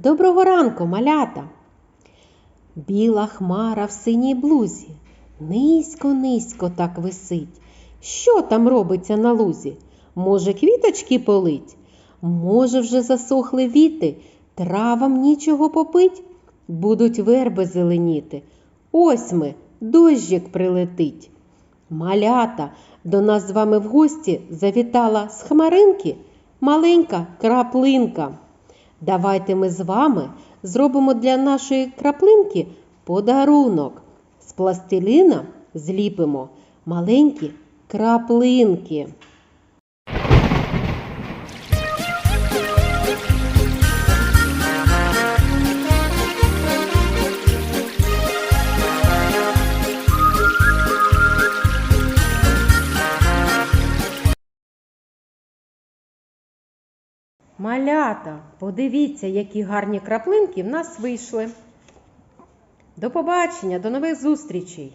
Доброго ранку, малята! Біла хмара в синій блузі, низько-низько так висить. Що там робиться на лузі? Може, квіточки полить? Може, вже засохли віти, травам нічого попить? Будуть верби зеленіти. Ось ми, дощик прилетить. Малята, до нас з вами в гості завітала з хмаринки маленька краплинка. Давайте ми з вами зробимо для нашої краплинки подарунок. З пластиліна зліпимо маленькі краплинки. Малята, подивіться, які гарні краплинки в нас вийшли. До побачення, до нових зустрічей!